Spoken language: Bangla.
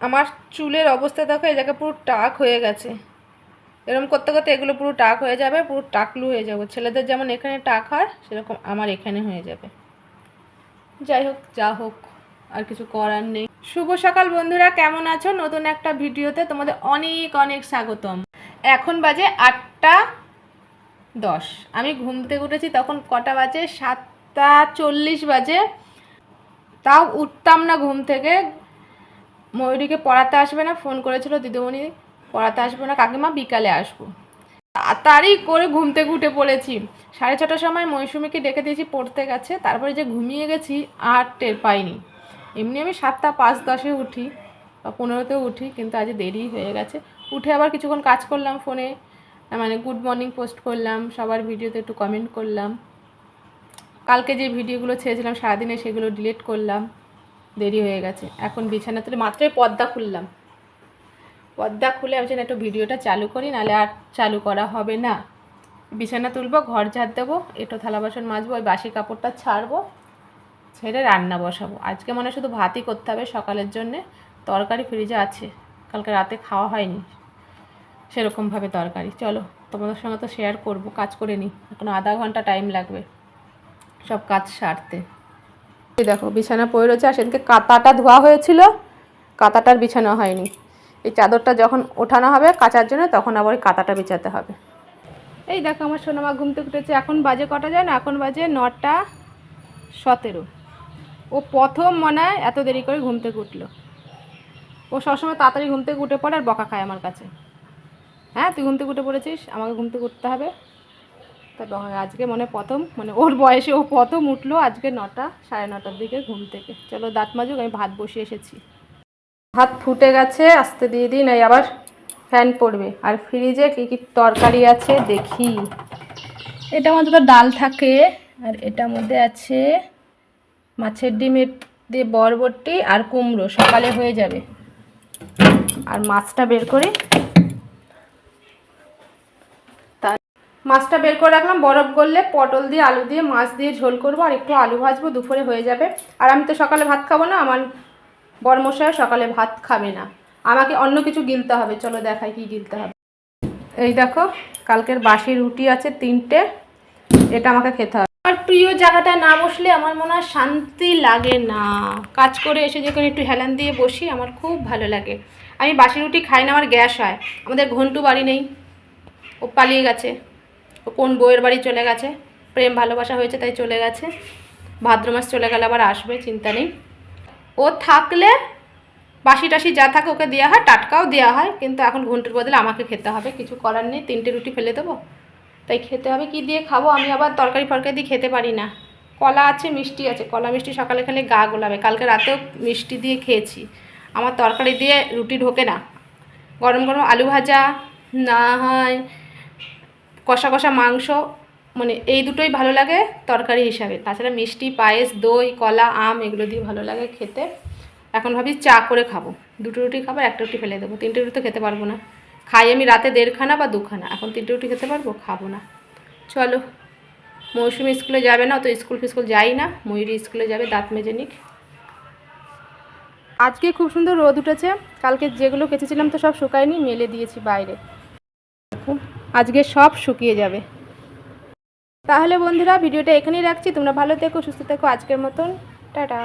আমার চুলের অবস্থা দেখো, এই জায়গায় পুরো টাক হয়ে গেছে। এরকম করতে করতে এগুলো পুরো টাক হয়ে যাবে, পুরো টাকলু হয়ে যাবে। ছেলেদের যেমন এখানে টাক হয়, সেরকম আমার এখানে হয়ে যাবে। যাই হোক, যা হোক, আর কিছু করার নেই। শুভ সকাল বন্ধুরা, কেমন আছো? নতুন একটা ভিডিওতে তোমাদের অনেক অনেক স্বাগতম। এখন বাজে আটটা দশ। আমি ঘুম থেকে উঠেছি, তখন কটা বাজে? সাতটা চল্লিশ বাজে। তাও উঠতাম না ঘুম থেকে। ময়ূরীকে পড়াতে আসবে না, ফোন করেছিল দিদিমণি, পড়াতে আসবে না, কাকিমা বিকালে আসব। তাড়াতাড়ি করে ঘুম থেকে উঠে পড়েছি। সাড়ে ছটার সময় মৌসুমিকে ডেকে দিয়েছি, পড়তে গেছে। তারপরে যে ঘুমিয়ে গেছি, আর টের পাইনি। এমনি আমি সাতটা পাঁচ দশে উঠি, বা পনেরোতেও উঠি, কিন্তু আজ দেরি হয়ে গেছে। উঠে আবার কিছুক্ষণ কাজ করলাম ফোনে মানে গুড মর্নিং পোস্ট করলাম, সবার ভিডিওতে একটু কমেন্ট করলাম। কালকে যে ভিডিওগুলো ছেড়েছিলাম, সারাদিনে সেগুলো ডিলিট করলাম। দেরি হয়ে গেছে। এখন বিছানা তুলে মাত্রই পর্দা খুললাম। পর্দা খুলে আমি যেন একটু ভিডিওটা চালু করি, নাহলে আর চালু করা হবে না। বিছানা তুলবো, ঘর ঝাড় দেবো একটু থালা বাসন মাজবো, ওই বাসি কাপড়টা ছাড়বো, ছেড়ে রান্না বসাবো। আজকে মনে শুধু ভাতই করতে হবে সকালের জন্যে। তরকারি ফ্রিজে আছে, কালকে রাতে খাওয়া হয়নি। সেরকমভাবে তরকারি। চলো, তোমাদের সঙ্গে তো শেয়ার করব, কাজ করে নিই। এখন আধা ঘণ্টা টাইম লাগবে সব কাজ সারতে। এই দেখো, বিছানা পড়ে রয়েছে আর সেদিনকে কাতাটা ধোয়া হয়েছিল। কাতাটার বিছানো হয়নি। এই চাদরটা যখন ওঠানো হবে কাচার জন্য, তখন আবার ওই কাতাটা বিছাতে হবে। এই দেখো, আমার সোনামা ঘুম থেকে উঠেছে। এখন বাজে কটা যায় না এখন বাজে নটা সতেরো। ও প্রথম মনে হয় এত দেরি করে ঘুম থেকে উঠল। ও সবসময় তাড়াতাড়ি ঘুম থেকে উঠে পড়ে আর বকা খায় আমার কাছে। হ্যাঁ তুই ঘুম থেকে উঠে পড়েছিস? আমাকে ঘুম থেকে উঠতে হবে। তা আজকে মনে প্রথম মানে ওর বয়সে ও প্রথম উঠল আজকে নটা, সাড়ে নটার দিকে ঘুম থেকে। চলো দাঁত মাজুক, আমি ভাত বসিয়ে এসেছি। ভাত ফুটে গেছে, আস্তে দিয়ে দিই নাই আবার ফ্যান পড়বে। আর ফ্রিজে কী কী তরকারি আছে, দেখি। এটা মধ্যে তো ডাল থাকে, আর এটার মধ্যে আছে মাছের ডিমের দিয়ে বরবটি আর কুমড়ো, সকালে হয়ে যাবে। আর মাছটা বের করি মাছটা বের করে রাখলাম, বরফ করলে পটল দিয়ে, আলু দিয়ে, মাছ দিয়ে ঝোল করব আর একটু আলু ভাজবো, দুপুরে হয়ে যাবে। আর আমি তো সকালে ভাত খাব না, আমার বরমশাই সকালে ভাত খাবে না। আমাকে অন্য কিছু গিলতে হবে, চলো দেখাই কি গিলতে হবে। এই দেখো, কালকের বাসি রুটি আছে তিনটে, এটা আমাকে খেতে হবে। আমার প্রিয় জায়গাটা না বসলে আমার মনে হয় শান্তি লাগে না। কাজ করে এসে যখন একটু হেলান দিয়ে বসি, আমার খুব ভালো লাগে। আমি বাসি রুটি খাই না, আমার গ্যাস হয়। আমাদের ঘন্টু বাড়ি নেই, ও পালিয়ে গেছে। কোন বউয়ের বাড়ি চলে গেছে? প্রেম, ভালোবাসা হয়েছে, তাই চলে গেছে। ভাদ্র মাস চলে গেলে আবার আসবে, চিন্তা নেই। ও থাকলে বাসি টাসি যা থাকে ওকে দেওয়া হয়, টাটকাও দেওয়া হয়, কিন্তু এখন ঘণ্টার বদলে আমাকে খেতে হবে। কিছু করার নেই, তিনটে রুটি ফেলে দেবো। তাই খেতে হবে, কি দিয়ে খাব? আমি আবার তরকারি ফরকারি দিয়ে খেতে পারি না। কলা আছে, মিষ্টি আছে। কলা, মিষ্টি সকালে খেলে গা গোলাবে। কালকে রাতেও মিষ্টি দিয়ে খেয়েছি। আমার তরকারি দিয়ে রুটি ঢোকে না। গরম গরম আলু ভাজা না হয় কষা কষা মাংস মানে এই দুটোই ভালো লাগে তরকারি হিসাবে। তাছাড়া মিষ্টি, পায়েস, দই, কলা, আম এগুলো দিয়ে ভালো লাগে খেতে। এখন ভাবি চা করে খাব। দুটো রুটি খাব, একটা রুটি ফেলে দেবো। তিনটে রুটি তো খেতে পারব না। খাই আমি রাতে দেড়খানা বা দুখানা। এখন তিনটে রুটি খেতে পারব? খাব না। চলো। মৌসুমি স্কুলে যাবে না তো স্কুল ফিস্কুল যাই না। ময়ূরী স্কুলে যাবে, দাঁত মেজে নিক। আজকে খুব সুন্দর রোদ উঠেছে। কালকে যেগুলো কেচেছিলাম তো সব শুকায়নি, মেলে দিয়েছি বাইরে। আজকে সব শুকিয়ে যাবে। তাহলে বন্ধুরা, ভিডিওটা এখানেই রাখছি। তোমরা ভালো থেকো, সুস্থ থেকো। আজকের মতন, টাটা।